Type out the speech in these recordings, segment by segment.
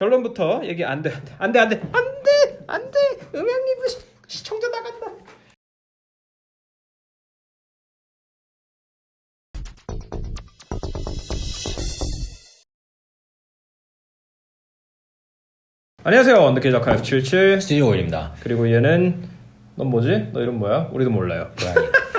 결론부터 얘기 안 돼, 안 돼, 안 돼, 안 돼, 안 돼, 안 돼. 음향 리뷰 시- 시청자 나간다. 안녕하세요. 늦게 작가 F77 스튜디오 올입니다. 그리고 얘는 넌 뭐지? 너 이름 뭐야? 우리도 몰라요.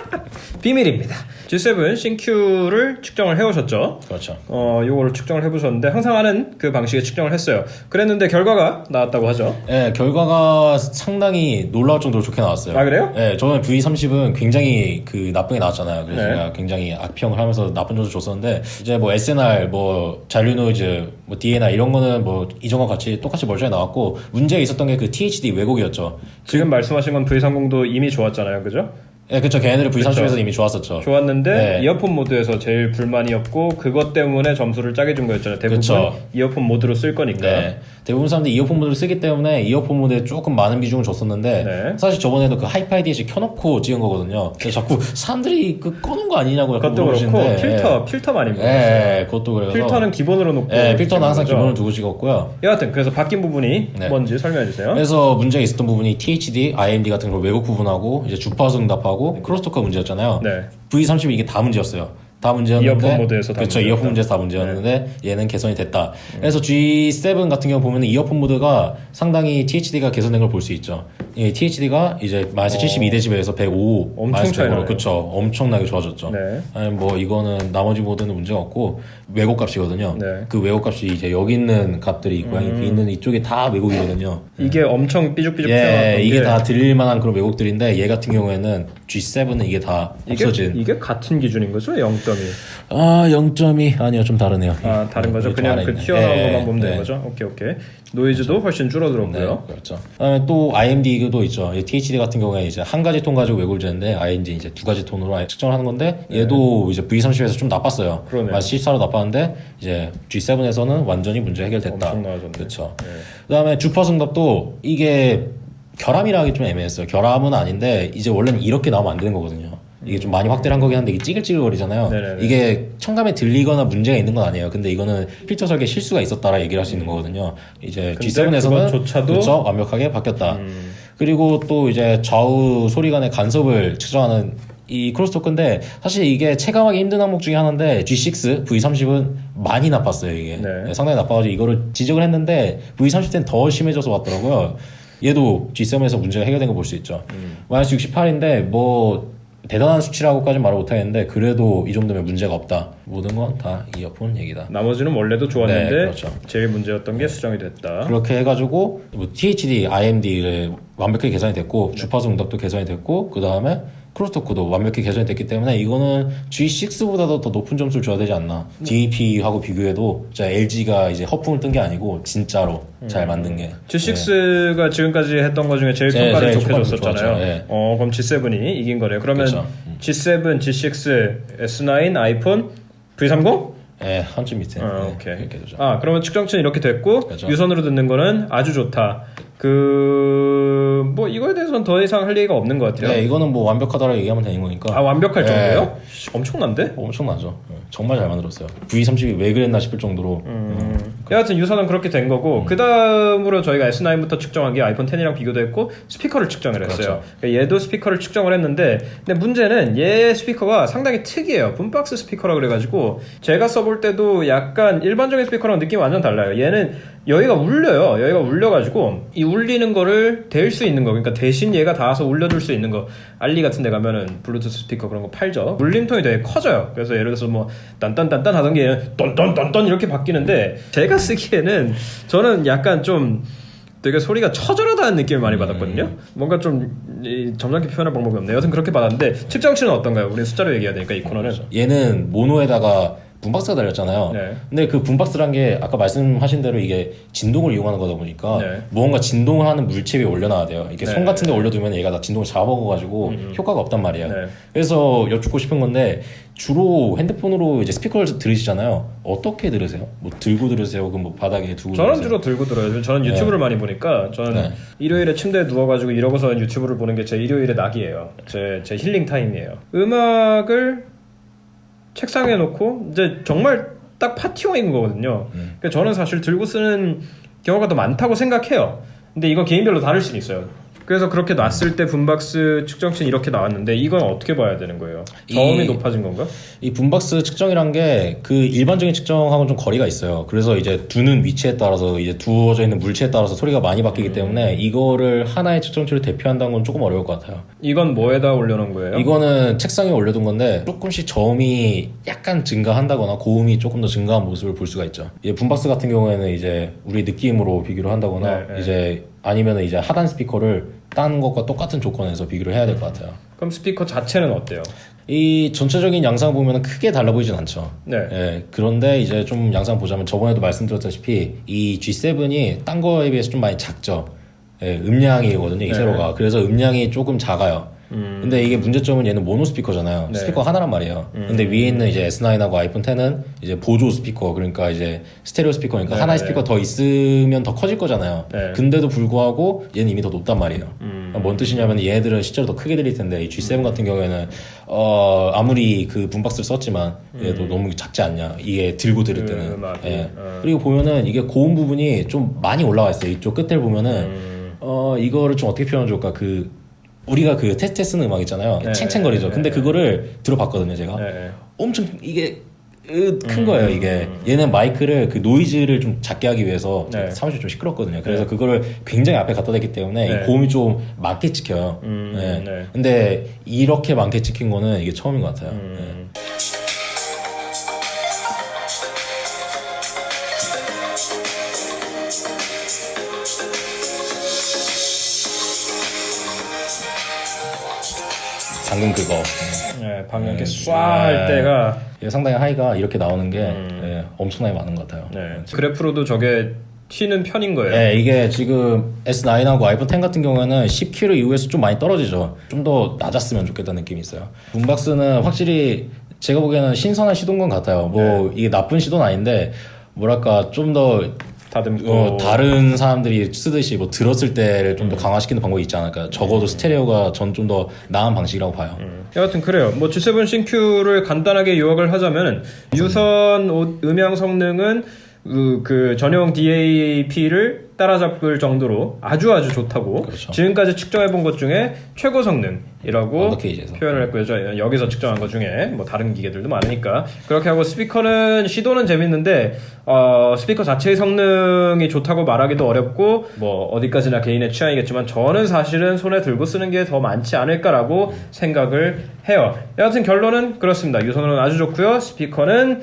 비밀입니다. G7 신큐를 측정을 해오셨죠? 그렇죠. 어, 요거를 측정을 해보셨는데 항상 하는 그 방식의 측정을 했어요. 그랬는데 결과가 나왔다고 하죠. 예, 결과가 상당히 놀라울 정도로 좋게 나왔어요. 아, 그래요? 예, 저는 V30은 굉장히 그 나쁘게 나왔잖아요. 그래서 네. 제가 굉장히 악평을 하면서 나쁜 점수 줬었는데 이제 뭐 SNR, 뭐 잔류 노이즈, 뭐 DNR 이런 거는 뭐 이전과 같이 똑같이 멀쩡히 나왔고 문제가 있었던 게 그 THD 왜곡이었죠. 지금 말씀하신 건 V30도 이미 좋았잖아요. 그죠? 예, 그쵸. 걔네들은 V30에서 그쵸. 이미 좋았었죠. 좋았는데 네. 이어폰 모드에서 제일 불만이었고 그것 때문에 점수를 짜게 준 거였잖아요. 대부분 그쵸. 이어폰 모드로 쓸 거니까. 네. 대부분 사람들이 이어폰 모드를 쓰기 때문에 이어폰 모드에 조금 많은 비중을 줬었는데 네. 사실 저번에도 그 하이파이 디에시 켜놓고 찍은 거거든요. 자꾸 사람들이 그 꺼놓은 거 아니냐고 약간 그것도 그렇고 필터, 필터 많이 예, 물어봤어요. 예, 그것도 그래서 필터는 기본으로 놓고 예, 필터는 항상 거죠. 기본을 두고 찍었고요. 여하튼 그래서 바뀐 부분이 네. 뭔지 설명해 주세요. 그래서 문제가 있었던 부분이 THD, IMD 같은 걸 왜곡 부분하고 이제 주파수 응답하고 크로스토커 문제였잖아요. 네. V30 이게 다 문제였어요. 다 문제였는데 이어폰 모드에서 다 그렇죠. 문제였다. 이어폰 문제에서 다 문제였는데 얘는 개선이 됐다. 그래서 G7 같은 경우 보면 이어폰 모드가 상당히 THD가 개선된 걸 볼 수 있죠. 이 THD가 이제 마이너스 72데시벨에서 105 엄청 마이너스 차이 105로 나네요. 그렇죠. 엄청나게 좋아졌죠. 네. 아니 뭐 이거는 나머지 모드는 문제가 없고 왜곡 값이거든요. 네. 음. 그 왜곡 값이 이제 여기 있는 값들이 고양이 있는 이쪽에 다 왜곡이거든요. 이게 엄청 삐죽삐죽 예, 튀어나왔던 이게 게 다 들릴 만한 그런 왜곡들인데 얘 같은 경우에는 G7은 이게 다 이게, 없어진. 이게 같은 기준인 거죠? 0점이. 아, 0점이 아니요, 좀 다르네요. 아 다른 거죠? 좀 그냥 아래 그 있네. 튀어나온 예, 것만 보면 네. 되는 거죠? 오케이 오케이. 노이즈도 훨씬 네, 줄어들었고요. 그렇죠. 그다음에 또 IMD도 있죠. 이 THD 같은 경우에 이제 한 가지 톤 가지고 왜곡을 재는데 IMD 이제 두 가지 톤으로 측정을 하는 건데 얘도 이제 V30에서 좀 나빴어요. 네. 그러네요. 14로 나빴는데 이제 G7에서는 완전히 문제 해결됐다. 그렇죠. 그다음에 주파수 응답도 이게 결함이라 하기 좀 애매했어요. 결함은 아닌데 이제 원래는 이렇게 나오면 안 되는 거거든요. 이게 좀 많이 확대를 한 거긴 한데 이게 찌글찌글거리잖아요. 네네네. 이게 청감에 들리거나 문제가 있는 건 아니에요. 근데 이거는 필터 설계 실수가 있었다라 얘기를 할 수 있는 거거든요. 이제 근데 G7에서는 그것조차도- 그렇죠? 완벽하게 바뀌었다. 음. 그리고 또 이제 좌우 소리 간의 간섭을 측정하는 이 크로스토크인데 사실 이게 체감하기 힘든 항목 중에 하나인데 G6, V30은 많이 나빴어요 이게 네. 상당히 나빠가지고 이거를 지적을 했는데 V30 때는 더 심해져서 왔더라고요. 얘도 G7에서 문제가 해결된 거 볼 수 있죠. 음. 마이너스 68인데 뭐 대단한 수치라고까지 말을 못하겠는데 그래도 이 정도면 문제가 없다. 모든 건 다 이어폰 얘기다. 나머지는 원래도 좋았는데 네, 그렇죠. 제일 문제였던 게 수정이 됐다. 그렇게 해가지고 뭐 THD, IMD를 완벽하게 개선이 네. 됐고 주파수 응답도 개선이 됐고 그 다음에 크로스토크도 완벽히 개선이 됐기 때문에 이거는 G6보다도 더 높은 점수를 줘야 되지 않나. 네. DAP하고 비교해도 진짜 LG가 이제 허풍을 뜬 게 아니고 진짜로 잘 음. 만든 게. G6가 지금까지 했던 것 중에 제일 네, 평가를 좋게 줬었잖아요. 네. 어, 그럼 G7이 이긴 거네요. 그러면 그렇죠. G7, G6, S9, 아이폰, V30? 예, 한쯤 밑에. 아, 네, 오케이. 이렇게 되죠. 아, 그러면 측정치는 이렇게 됐고 그렇죠. 유선으로 듣는 거는 아주 좋다. 그 뭐 이거에 대해서는 더 이상 할 얘기가 없는 것 같아요. 네, 이거는 뭐 완벽하다라고 얘기하면 되는 거니까. 아 완벽할 네. 정도예요? 씨, 엄청난데? 엄청나죠. 예, 정말 잘 만들었어요. V30이 왜 그랬나 싶을 정도로. 음. 여하튼 유선은 그렇게 된 거고 그 다음으로 저희가 S9부터 측정한 게 아이폰 10이랑 비교도 했고 스피커를 측정을 했어요. 그렇죠. 그러니까 얘도 스피커를 측정을 했는데 근데 문제는 얘 스피커가 상당히 특이해요. 붐박스 스피커라 그래가지고 제가 써볼 때도 약간 일반적인 스피커랑 느낌이 완전 달라요. 얘는 여기가 울려요. 여기가 울려가지고 이 울리는 거를 댈 수 있는 거 그러니까 대신 얘가 닿아서 울려줄 수 있는 거 알리 같은 데 가면은 블루투스 스피커 그런 거 팔죠. 울림통이 되게 커져요. 그래서 예를 들어서 뭐 딴딴딴딴 하던 게 떤떤떤떤 이렇게 바뀌는데 제가 쓰기에는 저는 약간 좀 되게 소리가 처절하다는 느낌을 많이 받았거든요. 뭔가 좀 이, 점잖게 표현할 방법이 없네요. 여튼 그렇게 받았는데 측정 치는 어떤가요? 우리 숫자로 얘기해야 되니까 이 코너는. 얘는 모노에다가 붐박스가 달렸잖아요. 네. 근데 그 붐박스란 게 아까 말씀하신 대로 이게 진동을 이용하는 거다 보니까 네. 무언가 진동을 하는 물체 위에 올려놔야 돼요. 이렇게 네. 손 같은 데 올려두면 얘가 다 진동을 잡아먹어가지고 효과가 없단 말이에요. 네. 그래서 여쭙고 싶은 건데 주로 핸드폰으로 이제 스피커를 들으시잖아요. 어떻게 들으세요? 뭐 들고 들으세요? 그럼 뭐 바닥에 두고 저는 들으세요? 주로 들고 들어요. 저는 유튜브를 많이 보니까 저는 네. 일요일에 침대에 누워가지고 이러고서 유튜브를 보는 게 제 일요일의 낙이에요. 제, 제 힐링 타임이에요. 음악을 책상에 놓고 이제 정말 딱 파티용인 거거든요. 음. 그러니까 저는 사실 들고 쓰는 경우가 더 많다고 생각해요. 근데 이거 개인별로 다를 수는 있어요. 그래서 그렇게 놨을 때 분박스 측정치는 이렇게 나왔는데 이건 어떻게 봐야 되는 거예요? 저음이 이- 높아진 건가? 이 분박스 측정이란 게 그 일반적인 측정하고는 좀 거리가 있어요. 그래서 이제 두는 위치에 따라서 이제 두어져 있는 물체에 따라서 소리가 많이 바뀌기 때문에 이거를 하나의 측정치를 대표한다는 건 조금 어려울 것 같아요. 이건 뭐에다 올려놓은 거예요? 이거는 책상에 올려둔 건데 조금씩 저음이 약간 증가한다거나 고음이 조금 더 증가한 모습을 볼 수가 있죠. 이 분박스 같은 경우에는 이제 우리 느낌으로 비교를 한다거나 네, 네. 이제 아니면은 이제 하단 스피커를 딴 것과 똑같은 조건에서 비교를 해야 될 것 같아요. 그럼 스피커 자체는 어때요? 이 전체적인 양상 보면 크게 달라 보이진 않죠. 네. 예, 그런데 이제 좀 양상 보자면 저번에도 말씀드렸다시피 이 G7이 딴 거에 비해서 좀 많이 작죠. 예, 음량이거든요, 이 네. 세로가. 그래서 음량이 조금 작아요. 근데 이게 문제점은 얘는 모노 스피커잖아요. 네. 스피커 하나란 말이에요. 근데 위에 있는 이제 S9하고 아이폰 10은 이제 보조 스피커, 그러니까 이제 스테레오 스피커니까 네, 하나의 네. 스피커 더 있으면 더 커질 거잖아요. 네. 근데도 불구하고 얘는 이미 더 높단 말이에요. 뭔 뜻이냐면 얘네들은 실제로 더 크게 들릴 텐데 이 G7 같은 경우에는 어 아무리 그 분박스를 썼지만 얘도 너무 작지 않냐 이게 들고 들을 그 때는. 예. 어. 그리고 보면은 이게 고음 부분이 좀 많이 올라와 있어요 이쪽 끝을 보면은 음. 어 이거를 좀 어떻게 표현 좋을까 그 우리가 그 테스트 쓰는 음악 있잖아요 네, 챙챙거리죠 네, 근데 네. 그거를 들어봤거든요 제가 네, 네. 엄청 이게 으, 큰 거예요 이게 얘는 마이크를 그 노이즈를 좀 작게 하기 위해서 네. 사무실 좀 시끄럽거든요 그래서 그거를 굉장히 앞에 갖다 대기 때문에 네. 이 고음이 좀 많게 찍혀요 음, 네. 네. 근데 이렇게 많게 찍힌 거는 이게 처음인 것 같아요 네. 방금 그거 네, 방금 이렇게 네. 쏴할 네. 때가 이게 상당히 하이가 이렇게 나오는 게 예, 엄청나게 많은 것 같아요 네. 그래프로도 저게 튀는 편인 거예요. 네, 이게 지금 S9하고 아이폰 10 같은 경우에는 10kg 이후에서 좀 많이 떨어지죠. 좀 더 낮았으면 좋겠다는 느낌이 있어요. 붐박스는 확실히 제가 보기에는 신선한 시도인 것 같아요. 뭐 이게 나쁜 시도는 아닌데 뭐랄까 좀 더 다듬고 어, 다른 사람들이 쓰듯이 뭐 들었을 때를 좀 더 강화시키는 방법이 있지 않을까. 적어도 스테레오가 전 좀 더 나은 방식이라고 봐요. 여하튼 그래요. 뭐 G7 신큐를 간단하게 요약을 하자면 유선 오- 음향 성능은 그, 그 전용 DAP를 따라잡을 정도로 아주 아주 좋다고 그렇죠. 지금까지 측정해 본 것 중에 최고 성능이라고. 표현을 했고요. 저 여기서 측정한 것 중에 뭐 다른 기계들도 많으니까 그렇게 하고 스피커는 시도는 재밌는데 어, 스피커 자체의 성능이 좋다고 말하기도 어렵고 뭐 어디까지나 개인의 취향이겠지만 저는 사실은 손에 들고 쓰는 게 더 많지 않을까라고 생각을 해요. 여하튼 결론은 그렇습니다. 유선은 아주 좋고요. 스피커는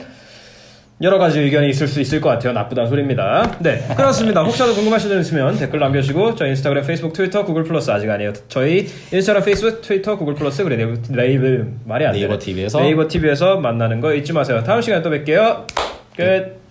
여러 가지 의견이 있을 수 있을 것 같아요. 나쁘다는 소리입니다. 네, 그렇습니다. 혹시라도 궁금하신 점 있으면 댓글 남겨주시고 저희 인스타그램, 페이스북, 트위터, 구글 플러스 아직 아니에요. 저희 인스타그램, 페이스북, 트위터, 구글 플러스 그리고 네이버, 네이버 말이 안 돼. 네이버 TV에서 네이버 TV에서 만나는 거 잊지 마세요. 다음 시간에 또 뵐게요. 끝.